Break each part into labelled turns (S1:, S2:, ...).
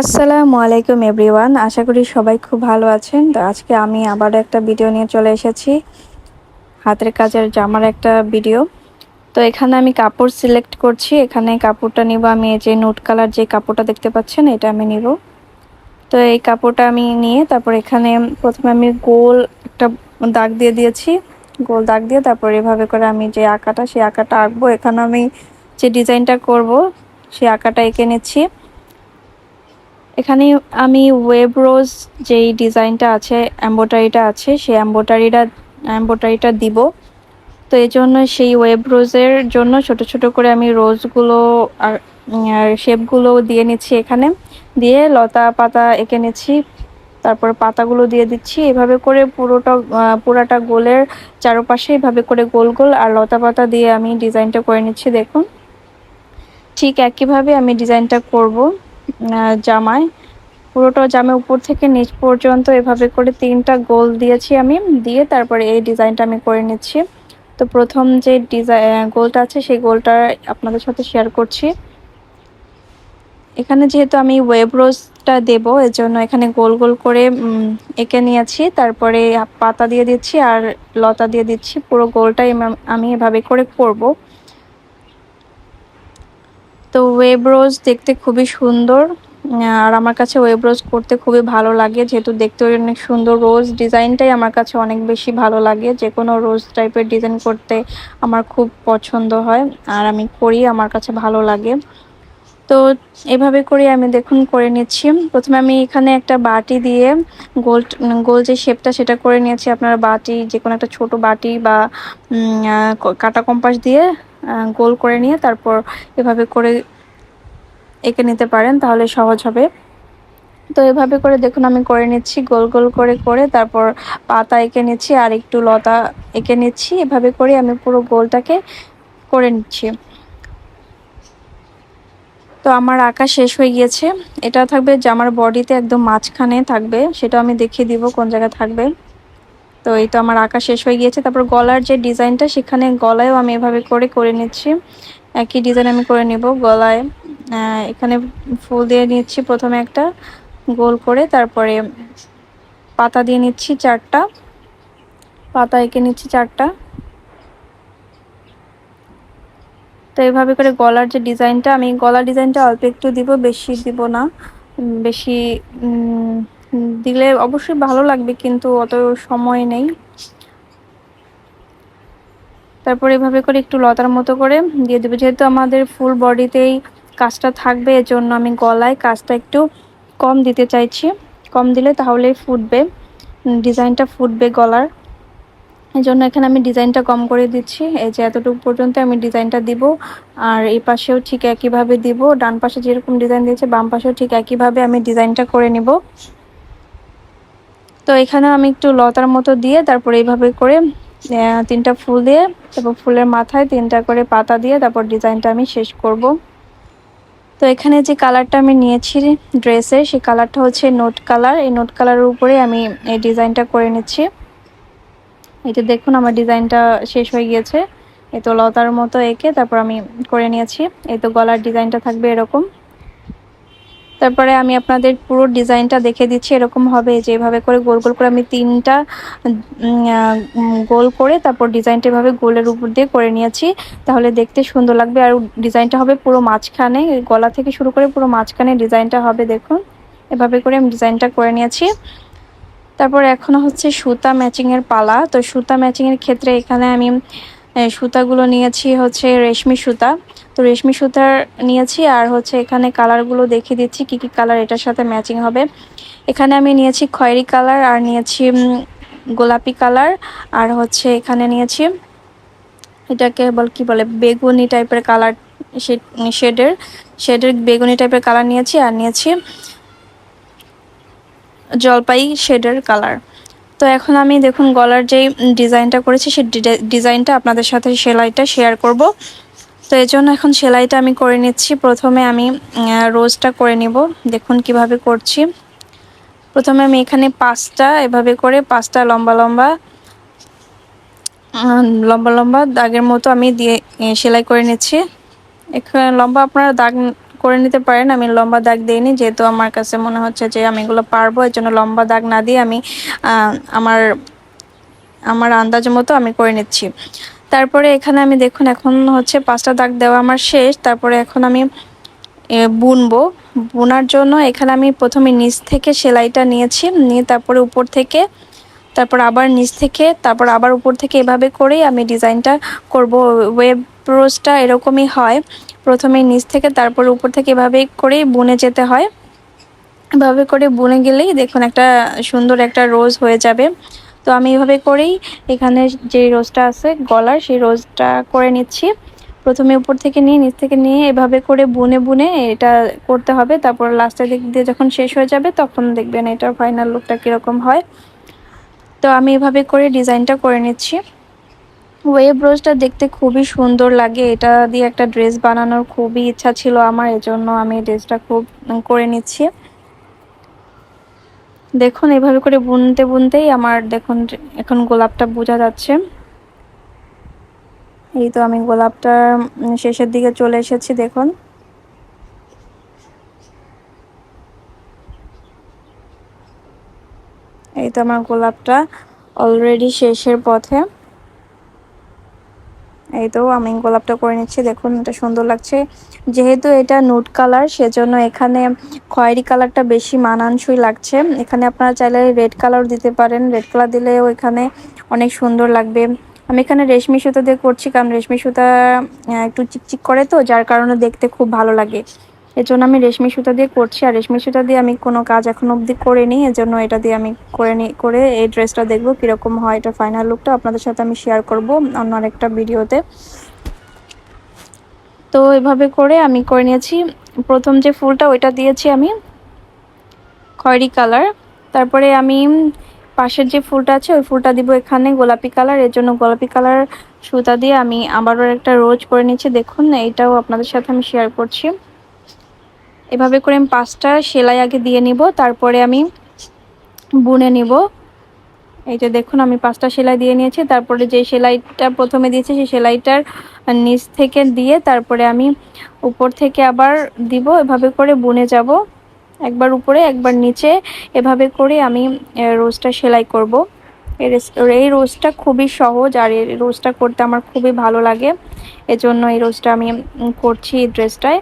S1: আসসালামু আলাইকুম, এভরিওয়ান। আশা করি সবাই খুব ভালো আছেন। তো আজকে আমি আবার একটা ভিডিও নিয়ে চলে এসেছি। হাতের কাজের জামার একটা ভিডিও। তো এখানে আমি কাপড় সিলেক্ট করছি। এখানে কাপড়টা নিব আমি, এই যে নোট কালার যে কাপড়টা দেখতে পাচ্ছেন, এটা আমি নিব। তো এই কাপড়টা আমি নিয়ে তারপর এখানে প্রথমে আমি গোল একটা দাগ দিয়ে দিয়েছি। গোল দাগ দিয়ে তারপর এভাবে করে আমি যে আঁকাটা, সেই আঁকাটা আঁকবো। এখানে আমি যে ডিজাইনটা করব, সেই আঁকাটা এঁকে নিচ্ছি। এখানে আমি ওয়েব রোজ যেই ডিজাইনটা আছে এম্বোটারিটা আছে, সেই এম্বোটারিটা এম্বোটারিটা দিব। তো এই জন্য সেই ওয়েব রোজের জন্য ছোট ছোট করে আমি রোজগুলো আর শেপগুলো দিয়ে নিচ্ছি এখানে। দিয়ে লতা পাতা এঁকে নিচ্ছি, তারপর পাতাগুলো দিয়ে দিচ্ছি। এভাবে করে পুরোটা পুরাটা গোলের চারপাশে এভাবে করে গোল গোল আর লতা পাতা দিয়ে আমি ডিজাইনটা করে নিচ্ছি, দেখুন। ঠিক একইভাবে আমি ডিজাইনটা করব। জামায় পুরোটা জামে উপর থেকে নিচ পর্যন্ত এভাবে করে তিনটা গোল দিয়েছি আমি, দিয়ে তারপরে এই ডিজাইনটা আমি করে নিচ্ছি। তো প্রথম যে ডিজাইন গোলটা আছে সেই গোলটা আপনাদের সাথে শেয়ার করছি। এখানে যেহেতু আমি ওয়েব রোজটা দেবো এর জন্য এখানে গোল গোল করে এঁকে নিয়েছি। তারপরে পাতা দিয়ে দিচ্ছি আর লতা দিয়ে দিচ্ছি। পুরো গোলটাই আমি এভাবে করে করব। তো ওয়েব রোজ দেখতে খুবই সুন্দর আর আমার কাছে ওয়েব রোজ করতে খুবই ভালো লাগে। যেহেতু দেখতে অনেক সুন্দর রোজ ডিজাইনটাই আমার কাছে অনেক বেশি ভালো লাগে। যে কোনো রোজ টাইপের ডিজাইন করতে আমার খুব পছন্দ হয়, আর আমি করি, আমার কাছে ভালো লাগে। তো এভাবে করে আমি দেখুন করে নিচ্ছি। প্রথমে আমি এখানে একটা বাটি দিয়ে গোল গোল যে শেপটা সেটা করে নিয়েছি। আপনারা বাটি যে কোনো একটা ছোট বাটি বা কাটা কম্পাস দিয়ে গোল করে নিয়ে তারপর এভাবে করে এঁকে নিতে পারেন, তাহলে সহজ হবে। তো এভাবে করে দেখুন, আমি করে নিচ্ছি, গোল গোল করে করে তারপর পাতা এঁকে নিচ্ছি আর একটু লতা এঁকে নিচ্ছি। এভাবে করে আমি পুরো গোলটাকে করে নিচ্ছি। তো আমার আঁকা শেষ হয়ে গিয়েছে। এটা থাকবে জামার বডিতে একদম মাঝখানে থাকবে, সেটা আমি দেখিয়ে দিব কোন জায়গায় থাকবে। তো এই তো আমার আঁকা শেষ হয়ে গিয়েছে। তারপর গলার যে ডিজাইনটা, সেখানে গলায়ও আমি এভাবে করে করে নিচ্ছি। একই ডিজাইন আমি করে নেব গলায়। এখানে ফুল দিয়ে নিচ্ছি প্রথমে একটা, গোল করে। তারপরে পাতা দিয়ে নিচ্ছি চারটা। পাতা এঁকে নিচ্ছি চারটা। তো এইভাবে করে গলার যে ডিজাইনটা, আমি গলার ডিজাইনটা অল্প একটু দিব, বেশি দিব না। বেশি দিলে অবশ্যই ভালো লাগবে, কিন্তু অত সময় নেই। তারপর এভাবে করে একটু লতার মতো করে দিয়ে দেবে। যেহেতু আমাদের ফুল বডিতেই কাজটা থাকবে, এজন্য আমি গলায় কাজটা একটু কম দিতে চাইছি। কম দিলে তাহলেই ফুটবে, ডিজাইনটা ফুটবে গলার। এই জন্য এখানে আমি ডিজাইনটা কম করে দিচ্ছি। এই যে এতটুকু পর্যন্ত আমি ডিজাইনটা দিব। আর এই পাশেও ঠিক একইভাবে দিব। ডান পাশে যেরকম ডিজাইন দিয়েছে, বাম পাশেও ঠিক একইভাবে আমি ডিজাইনটা করে নিব। তো এখানে আমি একটু লতার মতো দিয়ে তারপর এইভাবে করে তিনটা ফুল দিয়ে, তারপর ফুলের মাথায় তিনটা করে পাতা দিয়ে তারপর ডিজাইনটা আমি শেষ করব। তো এখানে যে কালারটা আমি নিয়েছি ড্রেসের, সেই কালারটা হচ্ছে নোট কালার। এই নোট কালারের উপরে আমি এই ডিজাইনটা করে নিচ্ছি। এটা দেখুন আমার ডিজাইনটা শেষ হয়ে গিয়েছে। এই তো লতার মতো এঁকে তারপর আমি করে নিয়েছি। এই তো গলার ডিজাইনটা থাকবে এরকম। তারপরে আমি আপনাদের পুরো ডিজাইনটা দেখে দিচ্ছি, এরকম হবে যেভাবে করে গোল গোল করে আমি তিনটা গোল করে তারপর ডিজাইনটা এভাবে গোলের উপর দিয়ে করে নিয়েছি। তাহলে দেখতে সুন্দর লাগবে আর ডিজাইনটা হবে পুরো মাঝখানে, গলা থেকে শুরু করে পুরো মাঝখানে ডিজাইনটা হবে দেখুন। এভাবে করে আমি ডিজাইনটা করে নিয়েছি। তারপর এখন হচ্ছে সুতা ম্যাচিংয়ের পালা, তো সুতা ম্যাচিংয়ের ক্ষেত্রে এখানে আমি সুতাগুলো নিয়েছি হচ্ছে রেশমি সুতা। তো রেশমি সুতার নিয়েছি আর হচ্ছে এখানে কালারগুলো দেখিয়ে দিচ্ছি, কি কি কালার এটার সাথে ম্যাচিং হবে। এখানে আমি নিয়েছি খয়েরি কালার আর নিয়েছি গোলাপি কালার। আর হচ্ছে এখানে নিয়েছি এটাকে বল, কি বলে, বেগুনি টাইপের কালার শেডের শেডের বেগুনি টাইপের কালার নিয়েছি আর নিয়েছি জলপাই শেডের কালার। তো এখন আমি দেখুন গলার যেই ডিজাইনটা করেছি সেই ডিজাইনটা আপনাদের সাথে সেলাইটা শেয়ার করব। তো এই জন্য এখন সেলাইটা আমি করে নিচ্ছি। প্রথমে আমি রোজটা করে নিব। দেখুন কীভাবে করছি। প্রথমে আমি এখানে পাঁচটা, এভাবে করে পাঁচটা লম্বা লম্বা লম্বা লম্বা দাগের মতো আমি দিয়ে সেলাই করে নিচ্ছি। এখানে লম্বা আপনারা দাগ করে নিতে পারেন। আমি লম্বা দাগ দিইনি, যেহেতু আমার কাছে মনে হচ্ছে যে আমি এগুলো পারব এর জন্য লম্বা দাগ না দিয়ে আমি আমার আমার আন্দাজ মতো আমি করে নিচ্ছি। তারপরে এখানে আমি দেখুন, এখন হচ্ছে পাঁচটা দাগ দেওয়া আমার শেষ। তারপরে এখন আমি বুনবো। বোনার জন্য এখানে আমি প্রথমে নিচ থেকে সেলাইটা নিয়েছি। নিয়ে তারপরে উপর থেকে, তারপর আবার নিচ থেকে, তারপর আবার উপর থেকে এভাবে করেই আমি ডিজাইনটা করব। ওয়েব রোজটা এরকমই হয়। প্রথমে নিচ থেকে, তারপর উপর থেকে এভাবে করেই বুনে যেতে হয়। এভাবে করে বুনে গেলেই দেখুন একটা সুন্দর একটা রোজ হয়ে যাবে। তো আমি এভাবে করেই এখানে যে রোজটা আছে গলার, সেই রোজটা করে নিচ্ছি। প্রথমে উপর থেকে নিয়ে, নিচ থেকে নিয়ে এভাবে করে বুনে বুনে এটা করতে হবে। তারপর লাস্টের দিক দিয়ে যখন শেষ হয়ে যাবে, তখন দেখবেন এটার ফাইনাল লুকটা কীরকম হয়। তো আমি এভাবে করে ডিজাইনটা করে নিচ্ছি। ওয়েব রোজটা দেখতে খুবই সুন্দর লাগে। এটা দিয়ে একটা ড্রেস বানানোর খুবই ইচ্ছা ছিল আমার, এজন্য আমি ড্রেসটা খুব করে নিচ্ছি। দেখুন, এভাবে করে বুনতে বুনতেই আমার দেখুন, এখন গোলাপটা বোঝা যাচ্ছে। এই তো আমি গোলাপটা শেষের দিকে চলে এসেছি, দেখুন। এই তো আমার গোলাপটা অলরেডি শেষের পথে। এই তো আমি গোলাপটা করে নিচ্ছি, দেখুন এটা সুন্দর লাগছে। যেহেতু এটা নুট কালার সেজন্য এখানে খয়েরি কালারটা বেশি মানানসই লাগছে। এখানে আপনারা চাইলে রেড কালার দিতে পারেন রেড কালার দিলেও এখানে অনেক সুন্দর লাগবে। আমি এখানে রেশমি সুতো দিয়ে করছি, কারণ রেশমি সুতা একটু চিকচিক করে তো, যার কারণে দেখতে খুব ভালো লাগে। এজন্য আমি রেশমি সুতা দিয়ে করছি। আর রেশমি সুতা দিয়ে আমি কোনো কাজ এখন অবধি করিনি, এজন্য এটা দিয়ে আমি করে নি, করে এই ড্রেসটা দেখব কীরকম হয় এটা ফাইনাল লুকটা আপনাদের সাথে আমি শেয়ার করব অন্য আরেকটা ভিডিওতে তো এভাবে করে আমি করে নিয়েছি। প্রথম যে ফুলটা ওইটা দিয়েছি আমি খয়েরি কালার। তারপরে আমি পাশের যে ফুলটা আছে, ওই ফুলটা দিব এখানে গোলাপি কালার। এর জন্য গোলাপি কালার সুতা দিয়ে আমি আবারও একটা রোজ করে নিচ্ছি। দেখুন, এইটাও আপনাদের সাথে আমি শেয়ার করছি। এভাবে করে আমি পাঁচটা সেলাই আগে দিয়ে নিব, তারপরে আমি বুনে নিব। এই যে দেখুন, আমি পাঁচটা সেলাই দিয়ে নিয়েছি। তারপরে যে সেলাইটা প্রথমে দিয়েছি, সেই সেলাইটার নিচ থেকে দিয়ে তারপরে আমি উপর থেকে আবার দিব, এভাবে করে বুনে যাব। একবার উপরে, একবার নিচে, এভাবে করে আমি রোজটা সেলাই করব। এই রোজটা খুবই সহজ, আর এই রোজটা করতে আমার খুবই ভালো লাগে। এজন্য এই রোজটা আমি করছি এই ড্রেসটায়।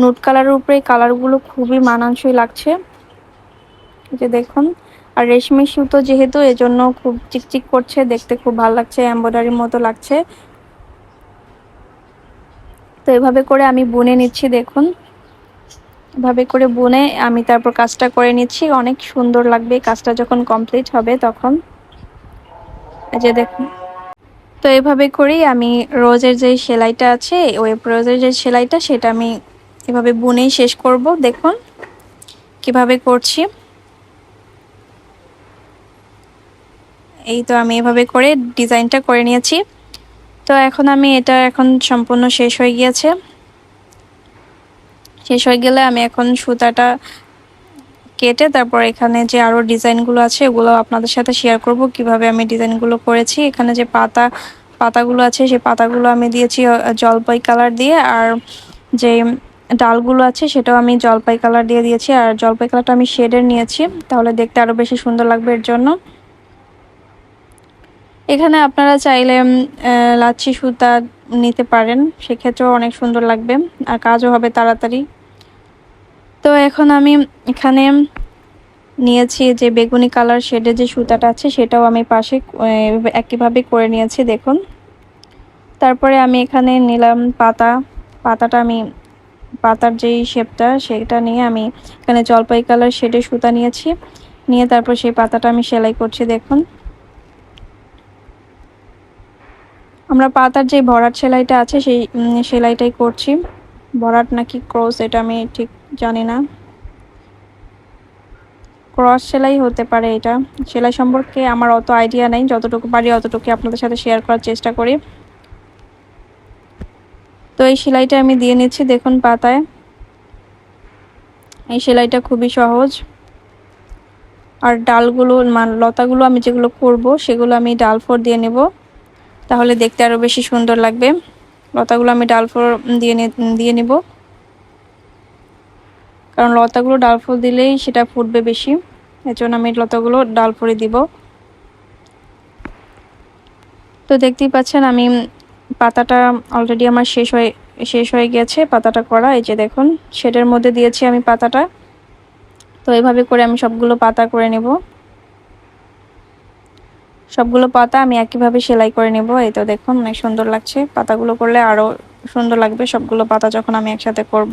S1: নুট কালারের উপরে কালারগুলো খুবই মানানসই লাগছে। যে দেখুন, আর রেশমি সুতো যেহেতু, এজন্য খুব চিকচিক করছে, দেখতে খুব ভালো লাগছে এম্ব্রয়ডারির মতো লাগছে। তো এভাবে করে আমি বুনে নিচ্ছি, দেখুন। এভাবে করে বুনে আমি তারপর কাজটা করে নিচ্ছি, অনেক সুন্দর লাগবে কাজটা যখন কমপ্লিট হবে তখন। যে দেখুন। তো এভাবে করেই আমি রোজের যে সেলাইটা আছে ওয়েব রোজের যে সেলাইটা, সেটা আমি এভাবে বুনেই শেষ করব, দেখুন কীভাবে করছি। এই তো আমি এভাবে করে ডিজাইনটা করে নিয়েছি। তো এখন আমি এটা এখন সম্পূর্ণ শেষ হয়ে গিয়েছে। শেষ হয়ে গেলে আমি এখন সুতাটা কেটে তারপর এখানে যে আরও ডিজাইনগুলো আছে, এগুলো আপনাদের সাথে শেয়ার করব, কীভাবে আমি ডিজাইনগুলো করেছি। এখানে যে পাতা, পাতাগুলো আছে সেই পাতাগুলো আমি দিয়েছি জলপাই কালার দিয়ে। আর যে ডালগুলো আছে, সেটাও আমি জলপাই কালার দিয়ে দিয়েছি। আর জলপাই কালারটা আমি শেডের নিয়েছি, তাহলে দেখতে আরও বেশি সুন্দর লাগবে এর জন্য। এখানে আপনারা চাইলে লাচ্ছি সুতা নিতে পারেন, সেক্ষেত্রেও অনেক সুন্দর লাগবে, আর কাজও হবে তাড়াতাড়ি। তো এখন আমি এখানে নিয়েছি যে বেগুনি কালার শেডের যে সুতাটা আছে, সেটাও আমি পাশে একইভাবে করে নিয়েছি, দেখুন। তারপরে আমি এখানে নিলাম পাতা, পাতাটা আমি পাতার যেই শেপটা, সেটা নিয়ে আমি এখানে জলপাই কালার শেডে সুতা নিয়েছি। নিয়ে তারপর সেই পাতাটা আমি সেলাই করছি, দেখুন। আমরা পাতার যে ভরাট সেলাইটা আছে, সেই সেলাইটাই করছি। ভরাট নাকি ক্রস, এটা আমি ঠিক জানি না। ক্রস সেলাই হতে পারে এটা। সেলাই সম্পর্কে আমার অত আইডিয়া নেই, যতটুকু পারি অতটুকু আপনাদের সাথে শেয়ার করার চেষ্টা করি। তো এই সেলাইটা আমি দিয়ে নিচ্ছি, দেখুন পাতায়। এই সেলাইটা খুবই সহজ। আর ডালগুলো লতাগুলো আমি যেগুলো করব, সেগুলো আমি ডাল ফোর দিয়ে নেব। তাহলে দেখতে আরও বেশি সুন্দর লাগবে। লতাগুলো আমি ডালফোর দিয়ে দিয়ে নিব। কারণ লতাগুলো ডালফোর দিলেই সেটা ফুটবে বেশি। এর জন্য আমি লতাগুলো ডাল ডালফোরে দিব। তো দেখতেই পাচ্ছেন, আমি পাতাটা অলরেডি আমার শেষ হয়ে শেষ হয়ে গেছে, পাতাটা করা, এই যে দেখুন, শেডের মধ্যে দিয়েছি আমি পাতাটা। তো এইভাবে করে আমি সবগুলো পাতা করে নেব। সবগুলো পাতা আমি একইভাবে সেলাই করে নেব। এই তো দেখুন, অনেক সুন্দর লাগছে। পাতাগুলো করলে আরও সুন্দর লাগবে সবগুলো পাতা যখন আমি একসাথে করব।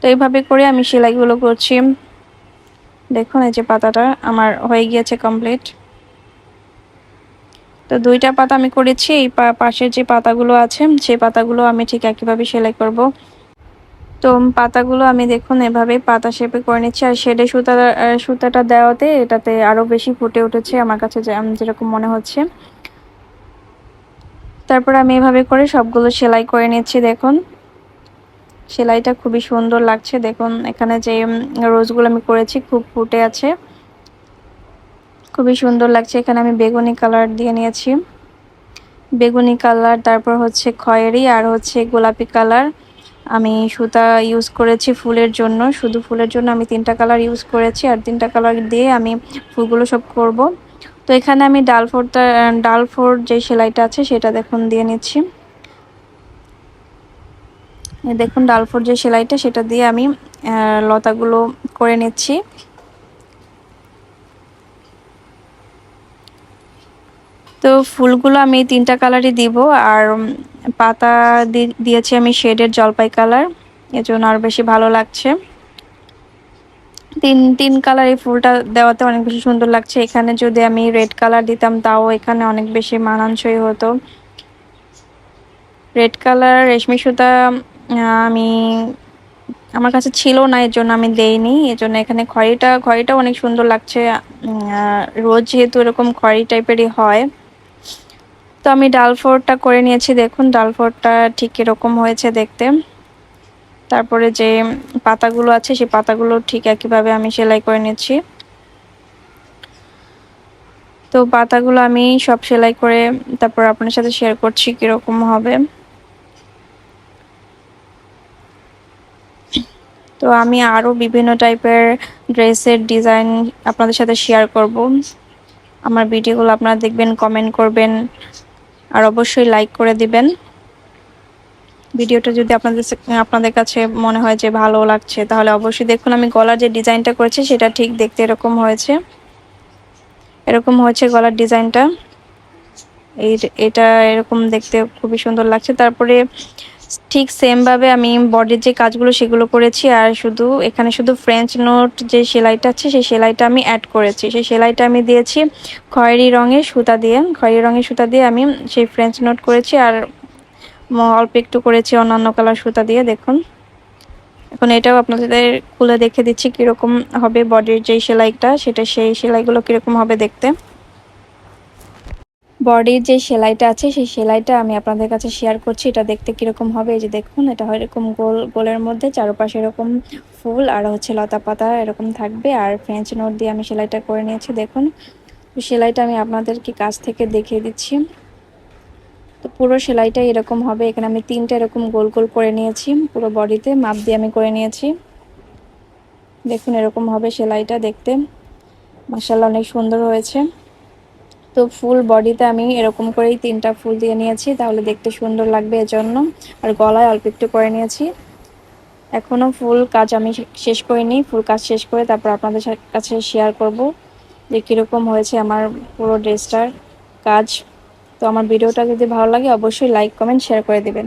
S1: তো এইভাবে করে আমি সেলাইগুলো করছি। দেখুন, এই যে পাতাটা আমার হয়ে গিয়েছে কমপ্লিট তো দুইটা পাতা আমি করেছি, এই পাশের যে পাতাগুলো আছে, সেই পাতাগুলো আমি ঠিক একইভাবে সেলাই করব। তো পাতাগুলো আমি দেখুন এভাবে পাতা শেপে করে নিচ্ছি, আর শেডে সুতা, সুতাটা দেওয়াতে এটাতে আরও বেশি ফুটে উঠেছে আমার কাছে যেরকম মনে হচ্ছে। তারপর আমি এভাবে করে সবগুলো সেলাই করে নিচ্ছি, দেখুন। সেলাইটা খুবই সুন্দর লাগছে, দেখুন এখানে যে রোজগুলো আমি করেছি খুব ফুটে আছে। খুবই সুন্দর লাগছে। এখানে আমি বেগুনি কালার দিয়ে নিয়েছি। বেগুনি কালার, তারপর হচ্ছে খয়েরি আর হচ্ছে গোলাপি কালার। আমি সুতা ইউজ করেছি ফুলের জন্য। শুধু ফুলের জন্য আমি তিনটা কালার ইউজ করেছি আর তিনটা কালার দিয়ে আমি ফুলগুলো সব করব। তো এখানে আমি ডালফোরটা, ডালফোর যে সেলাইটা আছে সেটা দেখুন দিয়ে নিচ্ছি। দেখুন, ডালফোর যে সেলাইটা সেটা দিয়ে আমি লতাগুলো করে নিচ্ছি। তো ফুলগুলো আমি তিনটা কালারই দিব আর পাতা দিয়েছি আমি শেডের জলপাই কালার এজন্য আরও বেশি ভালো লাগছে। তিন তিন কালার এই ফুলটা দেওয়াতে অনেক বেশি সুন্দর লাগছে। এখানে যদি আমি রেড কালার দিতাম, তাও এখানে অনেক বেশি মানানসই হতো। রেড কালার রেশমি সুতা আমি, আমার কাছে ছিল না এর জন্য আমি দেইনি। এর জন্য এখানে খড়িটা খড়িটা অনেক সুন্দর লাগছে। রোজ যেহেতু এরকম খড়ি টাইপেরই হয় তো আমি ডাল ফোরটা করে নিয়েছি, দেখুন ডাল ফোরটা ঠিক এরকম হয়েছে দেখতে। তারপরে যে পাতাগুলো আছে, সেই পাতাগুলো ঠিক একইভাবে আমি সেলাই করে নিচ্ছি। তো পাতাগুলো আমি সব সেলাই করে তারপর আপনার সাথে শেয়ার করছি কীরকম হবে। তো আমি আরও বিভিন্ন টাইপের ড্রেসের ডিজাইন আপনাদের সাথে শেয়ার করব। আমার ভিডিওগুলো আপনারা দেখবেন কমেন্ট করবেন। আর অবশ্যই লাইক করে দিবেন। ভিডিওটা যদি আপনাদের আপনাদের কাছে মনে হয় যে ভালো লাগছে, তাহলে অবশ্যই দেখুন আমি গলার যে ডিজাইনটা করেছি, সেটা ঠিক দেখতে এরকম হয়েছে। এরকম হয়েছে গলার ডিজাইনটা। এটা এরকম দেখতে খুবই সুন্দর লাগছে। তারপরে ঠিক সেমভাবে আমি বডির যে কাজগুলো সেগুলো করেছি, আর শুধু এখানে শুধু ফ্রেঞ্চ নোট যে সেলাইটা আছে, সেই সেলাইটা আমি অ্যাড করেছি। সেই সেলাইটা আমি দিয়েছি খয়েরি রঙের সুতা দিয়ে। খয়েরি রঙের সুতা দিয়ে আমি সেই ফ্রেঞ্চ নোট করেছি, আর অল্প একটু করেছি অন্যান্য কালার সুতা দিয়ে, দেখুন। এখন এটাও আপনাদের খুলে দেখে দিচ্ছি কীরকম হবে বডির যেই সেলাইটা, সেটা সেই সেলাইগুলো কীরকম হবে দেখতে। বডির যে সেলাইটা আছে, সেই সেলাইটা আমি আপনাদের কাছে শেয়ার করছি। এটা দেখতে কীরকম হবে? এই যে দেখুন, এটা হয় এরকম গোল, গোলের মধ্যে, চারপাশে এরকম ফুল আর হচ্ছে লতা পাতা এরকম থাকবে। আর ফ্রেঞ্চ নোট দিয়ে আমি সেলাইটা করে নিয়েছি, দেখুন। সেলাইটা আমি আপনাদেরকে কাছ থেকে দেখিয়ে দিচ্ছি। তো পুরো সেলাইটা এরকম হবে। এখানে আমি তিনটা এরকম গোল গোল করে নিয়েছি পুরো বডিতে, মাপ দিয়ে আমি করে নিয়েছি। দেখুন, এরকম হবে সেলাইটা দেখতে। মাসাল্লাহ অনেক সুন্দর হয়েছে। তো ফুল বডিতে আমি এরকম করেই তিনটা ফুল দিয়ে নিয়েছি, তাহলে দেখতে সুন্দর লাগবে এজন্য। আর গলায় অল্প একটু করে নিয়েছি। এখনও ফুল কাজ আমি শেষ করিনি, ফুল কাজ শেষ করে তারপর আপনাদের কাছে শেয়ার করব যে কীরকম হয়েছে আমার পুরো ড্রেসটার কাজ। তো আমার ভিডিওটা যদি ভালো লাগে, অবশ্যই লাইক কমেন্ট শেয়ার করে দেবেন।